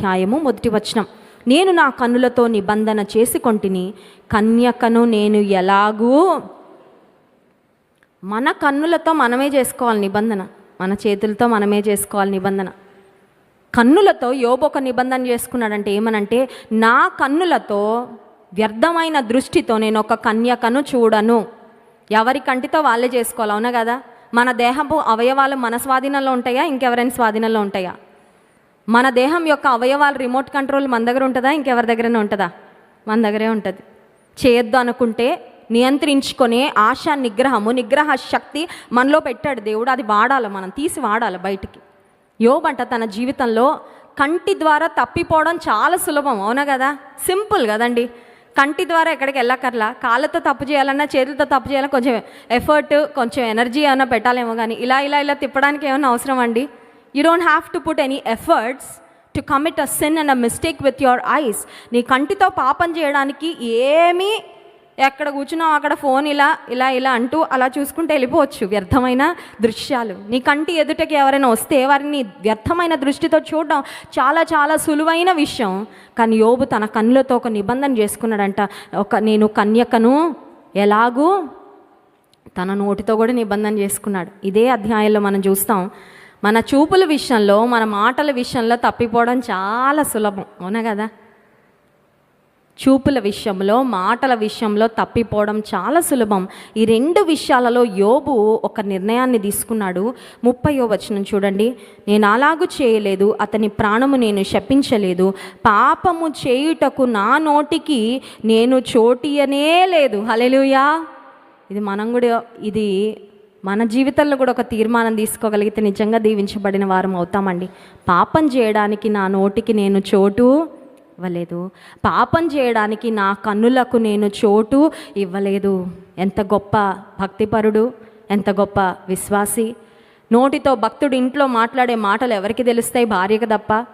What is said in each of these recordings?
అధ్యాయము మొదటి వచనం. నేను నా కన్నులతో నిబంధన చేసుకొంటిని కన్యకను నేను ఎలాగూ మన కన్నులతో మనమే చేసుకోవాలి నిబంధన. మన చేతులతో మనమే చేసుకోవాలి నిబంధన. కన్నులతో యోబు ఒక నిబంధన చేసుకున్నాడంటే ఏమనంటే నా కన్నులతో వ్యర్థమైన దృష్టితో నేను ఒక కన్యకను చూడను. ఎవరి కంటితో వాళ్ళే చేసుకోవాలి అవునా కదా? మన దేహపు అవయవాలు మన స్వాధీనంలో ఉంటాయా? ఇంకెవరైనా స్వాధీనంలో ఉంటాయా? మన దేహం యొక్క అవయవాలు రిమోట్ కంట్రోల్ మన దగ్గర ఉంటుందా? ఇంకెవరి దగ్గరనే ఉంటుందా? మన దగ్గరే ఉంటుంది. చేయొద్దు అనుకుంటే నియంత్రించుకునే ఆశ నిగ్రహము నిగ్రహ శక్తి మనలో పెట్టాడు దేవుడు. అది వాడాలి మనం తీసి వాడాలి బయటికి. యోబంట తన జీవితంలో కంటి ద్వారా తప్పిపోవడం చాలా సులభం అవునా కదా? సింపుల్ కదండి. కంటి ద్వారా ఎక్కడికి వెళ్ళక్కర్లా? కాళ్ళతో తప్పు చేయాలన్నా చేతులతో తప్పు చేయాలన్నా కొంచెం ఎఫర్ట్ కొంచెం ఎనర్జీ ఏమైనా పెట్టాలేమో కానీ ఇలా ఇలా ఇలా తిప్పడానికి ఏమైనా అవసరం అండి? You don't have to put any efforts to commit a sin and a mistake with your eyes నీ కంటితో పాపం చేయడానికి ఏమీ ఎక్కడ కూర్చున్నావు అక్కడ ఫోన్ ఇలా ఇలా ఇలా అంటూ అలా చూసుకుంటే వెళ్ళిపోవచ్చు. వ్యర్థమైన దృశ్యాలు. నీ కంటి ఎదుటకి ఎవరైనా వస్తే వారిని వ్యర్థమైన దృష్టితో చూడడం చాలా చాలా సులువైన విషయం. కానీ యోబు తన కన్నులతో ఒక నిబంధన చేసుకున్నాడంట. ఒక నేను కన్యకను ఎలాగూ తన నోటితో కూడా నిబంధన చేసుకున్నాడు. ఇదే అధ్యాయంలో మనం చూస్తాం. మన చూపుల విషయంలో మన మాటల విషయంలో తప్పిపోవడం చాలా సులభం. అవునా కదా? చూపుల విషయంలో మాటల విషయంలో తప్పిపోవడం చాలా సులభం. ఈ రెండు విషయాలలో యోబు ఒక నిర్ణయాన్ని తీసుకున్నాడు. ముప్పయో వచనం చూడండి. నేను అలాగూ చేయలేదు అతని ప్రాణము నేను శపించలేదు. పాపము చేయుటకు నా నోటికి నేను చోటియనే లేదు. హలెలుయా ఇది మనం కూడా ఇది మన జీవితంలో కూడా ఒక తీర్మానం తీసుకోగలిగితే నిజంగా దీవించబడిన వారం అవుతామండి. పాపం చేయడానికి నా నోటికి నేను చోటు ఇవ్వలేదు. పాపం చేయడానికి నా కన్నులకు నేను చోటు ఇవ్వలేదు. ఎంత గొప్ప భక్తిపరుడు ఎంత గొప్ప విశ్వాసి. నోటితో భక్తుడు ఇంట్లో మాట్లాడే మాటలు ఎవరికి తెలుస్తాయి? భార్యకు తప్ప.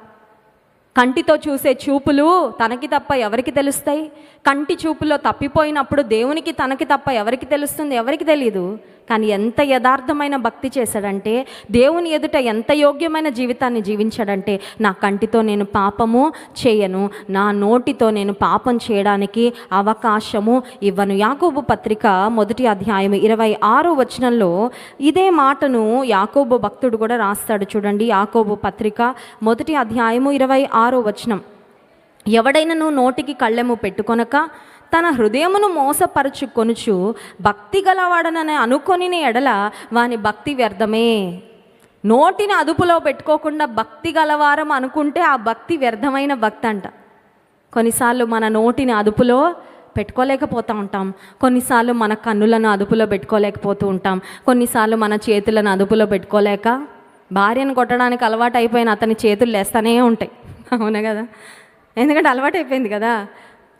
కంటితో చూసే చూపులు తనకి తప్ప ఎవరికి తెలుస్తాయి? కంటి చూపులో తప్పిపోయినప్పుడు దేవునికి తనకి తప్ప ఎవరికి తెలుస్తుంది? ఎవరికి తెలియదు కానీ ఎంత యథార్థమైన భక్తి చేశాడంటే దేవుని ఎదుట ఎంత యోగ్యమైన జీవితాన్ని జీవించాడంటే నా కంటితో నేను పాపము చేయను నా నోటితో నేను పాపం చేయడానికి అవకాశము ఇవ్వను. యాకోబు పత్రిక మొదటి అధ్యాయం ఇరవై ఆరో వచనంలో ఇదే మాటను యాకోబు భక్తుడు కూడా రాస్తాడు చూడండి. యాకోబు పత్రిక మొదటి అధ్యాయము ఇరవై ఆరో వచనం. ఎవడైనను నోటికి కళ్ళెము పెట్టుకొనక తన హృదయమును మోసపరచుకొనుచు భక్తి గలవాడనని అనుకొని ఎడల వాని భక్తి వ్యర్థమే. నోటిని అదుపులో పెట్టుకోకుండా భక్తి గలవారం అనుకుంటే ఆ భక్తి వ్యర్థమైన భక్తి అంట కొన్నిసార్లు మన నోటిని అదుపులో పెట్టుకోలేకపోతూ ఉంటాం. కొన్నిసార్లు మన కన్నులను అదుపులో పెట్టుకోలేకపోతూ ఉంటాం. కొన్నిసార్లు మన చేతులను అదుపులో పెట్టుకోలేక భార్యను కొట్టడానికి అలవాటు అయిపోయిన అతని చేతులు లేస్తూనే ఉంటాయి. అవునా కదా? ఎందుకంటే అలవాటు అయిపోయింది కదా?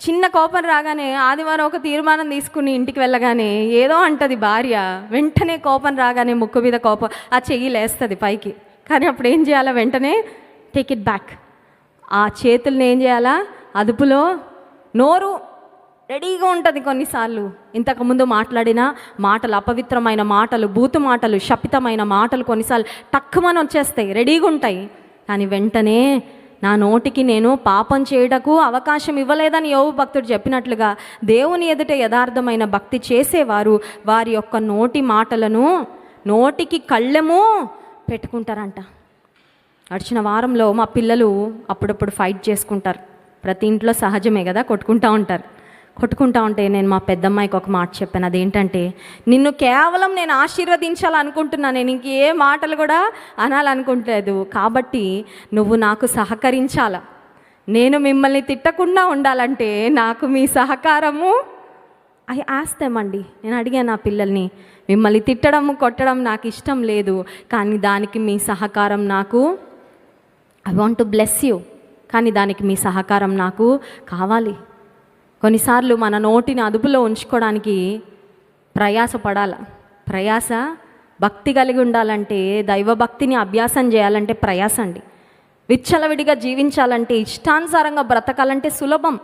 చిన్న కోపం రాగానే ఆదివారం ఒక తీర్మానం తీసుకుని ఇంటికి వెళ్ళగానే ఏదో అంటది భార్య. వెంటనే కోపం రాగానే ముక్కు మీద కోపం ఆ చెయ్యి లేస్తుంది పైకి. కానీ అప్పుడు ఏం చేయాలా? వెంటనే టేక్ ఇట్ బ్యాక్ ఆ చేతుల్ని ఏం చేయాలా? అదుపులో నోరు రెడీగా ఉంటుంది కొన్నిసార్లు. ఇంతకుముందు మాట్లాడిన మాటలు అపవిత్రమైన మాటలు బూతు మాటలు శపితమైన మాటలు కొన్నిసార్లు తక్కువని వచ్చేస్తాయి రెడీగా ఉంటాయి. కానీ వెంటనే నా నోటికి నేను పాపం చేయుటకు అవకాశం ఇవ్వలేదని యోగు భక్తుడు చెప్పినట్లుగా దేవుని ఎదుట యథార్థమైన భక్తి చేసేవారు వారి యొక్క నోటి మాటలను నోటికి కళ్ళెము పెట్టుకుంటారంట. గడిచిన వారంలో మా పిల్లలు అప్పుడప్పుడు ఫైట్ చేసుకుంటారు. ప్రతి ఇంట్లో సహజమే కదా కొట్టుకుంటూ ఉంటారు. కొట్టుకుంటా ఉంటే నేను మా పెద్దమ్మాయికి ఒక మాట చెప్పాను. అదేంటంటే నిన్ను కేవలం నేను ఆశీర్వదించాలనుకుంటున్నాను నేను ఇంకే మాటలు కూడా అనాలనుకుంటలేదు. కాబట్టి నువ్వు నాకు సహకరించాల. నేను మిమ్మల్ని తిట్టకుండా ఉండాలంటే నాకు మీ సహకారము అవి ఆస్తామండి నేను అడిగాను నా పిల్లల్ని. మిమ్మల్ని తిట్టడం కొట్టడం నాకు ఇష్టం లేదు. కానీ దానికి మీ సహకారం నాకు I want to bless you కానీ దానికి మీ సహకారం నాకు కావాలి. కొన్నిసార్లు మన నోటిని అదుపులో ఉంచుకోవడానికి ప్రయాస పడాల. ప్రయాస భక్తి కలిగి ఉండాలంటే దైవభక్తిని అభ్యాసం చేయాలంటే ప్రయాస అండి. విచ్చలవిడిగా జీవించాలంటే ఇష్టానుసారంగా బ్రతకాలంటే సులభం.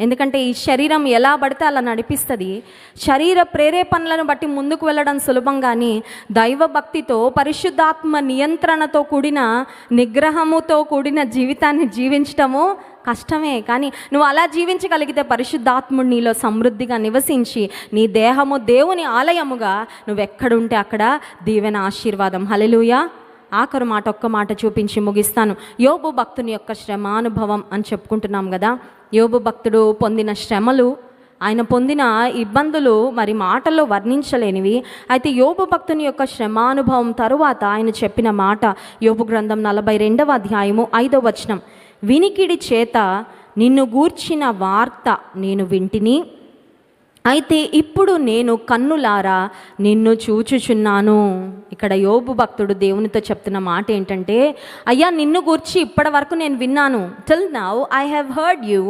ఎందుకంటే ఈ శరీరం ఎలా పడితే అలా నడిపిస్తుంది. శరీర ప్రేరేపణలను బట్టి ముందుకు వెళ్ళడం సులభం కానీ దైవ భక్తితో పరిశుద్ధాత్మ నియంత్రణతో కూడిన నిగ్రహముతో కూడిన జీవితాన్ని జీవించటము కష్టమే కానీ నువ్వు అలా జీవించగలిగితే పరిశుద్ధాత్ముడు నీలో సమృద్ధిగా నివసించి నీ దేహము దేవుని ఆలయముగా నువ్వెక్కడుంటే అక్కడ దీవెన ఆశీర్వాదం. హలెలుయా ఆఖరు మాట ఒక్క మాట చూపించి ముగిస్తాను. యోబు భక్తుని యొక్క శ్రమానుభవం అని చెప్పుకుంటున్నాం కదా. యోబు భక్తుడు పొందిన శ్రమలు ఆయన పొందిన ఇబ్బందులు మరి మాటల్లో వర్ణించలేనివి. అయితే యోబు భక్తుని యొక్క శ్రమానుభవం తరువాత ఆయన చెప్పిన మాట యోబు గ్రంథం నలభై రెండవ అధ్యాయము ఐదవ వచనం. వినికిడి చేత నిన్ను గూర్చిన వార్త నేను వింటిని. అయితే ఇప్పుడు నేను కన్నులారా నిన్ను చూచుచున్నాను. ఇక్కడ యోబు భక్తుడు దేవునితో చెప్తున్న మాట ఏంటంటే అయ్యా నిన్ను గూర్చి ఇప్పటి వరకు నేను విన్నాను. Till now I have heard you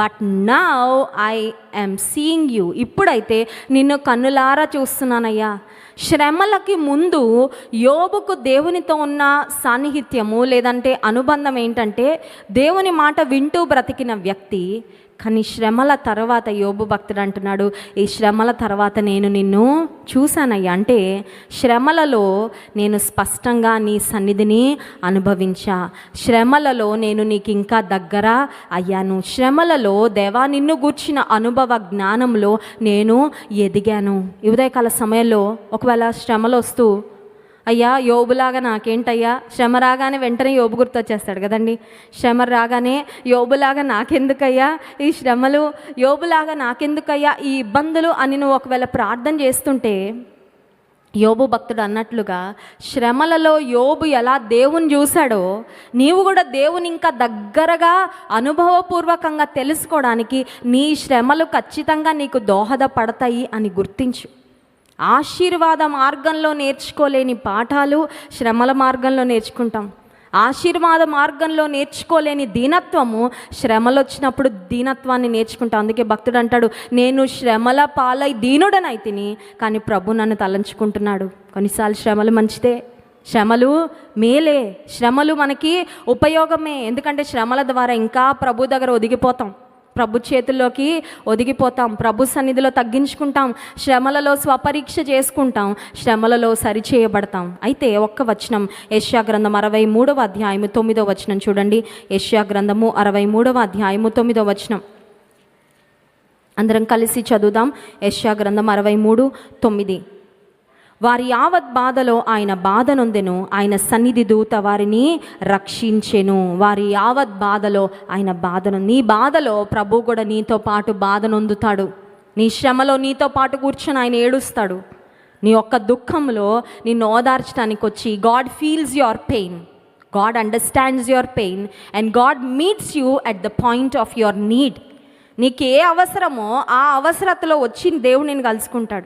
but now I am seeing you ఇప్పుడైతే నిన్ను కన్నులారా చూస్తున్నానయ్యా. శ్రమలకి ముందు యోబుకు దేవునితో ఉన్న సాన్నిహిత్యము లేదంటే అనుబంధం ఏంటంటే దేవుని మాట వింటూ బ్రతికిన వ్యక్తి కానీ శ్రమల తర్వాత యోబు భక్తుడు అంటున్నాడు ఈ శ్రమల తర్వాత నేను నిన్ను చూశానయ్యా. అంటే శ్రమలలో నేను స్పష్టంగా నీ సన్నిధిని అనుభవించా. శ్రమలలో నేను నీకు ఇంకా దగ్గర అయ్యాను. శ్రమలలో దేవా నిన్ను గూర్చిన అనుభవ జ్ఞానంలో నేను ఎదిగాను. ఉదయకాల సమయంలో ఒక ఒకవేళ శ్రమలు వస్తూ అయ్యా యోబులాగా నాకేంటయ్యా? శ్రమ రాగానే వెంటనే యోబు గుర్తొచ్చేస్తాడు కదండి. శ్రమ రాగానే యోబులాగా నాకెందుకయ్యా? ఈ శ్రమలు యోబులాగా నాకెందుకయ్యా? ఈ ఇబ్బందులు అని నువ్వు ఒకవేళ ప్రార్థన చేస్తుంటే యోబు భక్తుడు అన్నట్లుగా శ్రమలలో యోబు ఎలా దేవుని చూశాడో నీవు కూడా దేవుని ఇంకా దగ్గరగా అనుభవపూర్వకంగా తెలుసుకోవడానికి నీ శ్రమలు ఖచ్చితంగా నీకు దోహదపడతాయి అని గుర్తించు. ఆశీర్వాద మార్గంలో నేర్చుకోలేని పాఠాలు శ్రమల మార్గంలో నేర్చుకుంటాం. ఆశీర్వాద మార్గంలో నేర్చుకోలేని దీనత్వము శ్రమలు వచ్చినప్పుడు దీనత్వాన్ని నేర్చుకుంటాం. అందుకే భక్తుడు అంటాడు నేను శ్రమల పాలై దీనుడనై తిని కానీ ప్రభు నన్ను తలంచుకుంటున్నాడు. కొన్నిసార్లు శ్రమలు మంచిదే శ్రమలు మేలే. శ్రమలు మనకి ఉపయోగమే. ఎందుకంటే శ్రమల ద్వారా ఇంకా ప్రభు దగ్గర ఒదిగిపోతాం. ప్రభు చేతుల్లోకి ఒదిగిపోతాం. ప్రభు సన్నిధిలో తగ్గించుకుంటాం. శ్రమలలో స్వపరీక్ష చేసుకుంటాం. శ్రమలలో సరిచేయబడతాం. అయితే ఒక్క వచనం. యశ్యాగ్రంథం అరవై మూడవ అధ్యాయము తొమ్మిదో వచనం చూడండి. యష్యా గ్రంథము అరవై మూడవ అధ్యాయము తొమ్మిదో వచనం. అందరం కలిసి చదువుదాం. యశ్యాగ్రంథం అరవై మూడు తొమ్మిది. వారి యావత్ బాధలో ఆయన బాధ నొందెను. ఆయన సన్నిధి దూత వారిని రక్షించెను. వారి యావత్ బాధలో ఆయన బాధను నీ బాధలో ప్రభు కూడా నీతో పాటు బాధ నొందుతాడు. నీ శ్రమలో నీతో పాటు కూర్చొని ఆయన ఏడుస్తాడు. నీ యొక్క దుఃఖంలో నిన్ను ఓదార్చడానికి వచ్చి God feels your pain. God understands your pain and God meets you at the point of your need. నీకు ఏ అవసరమో ఆ అవసరతలో వచ్చి దేవుడు నేను కలుసుకుంటాడు.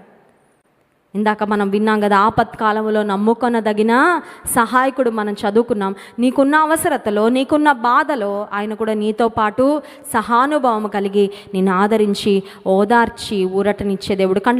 ఇందాక మనం విన్నాం కదా ఆపత్కాలంలో నమ్ముకొనదగిన సహాయకుడు మనం చదువుకున్నాం. నీకున్న అవసరతలో నీకున్న బాధలో ఆయన కూడా నీతో పాటు సహానుభావం కలిగి నిన్ను ఆదరించి ఓదార్చి ఊరటనిచ్చే దేవుడు. కండ్లు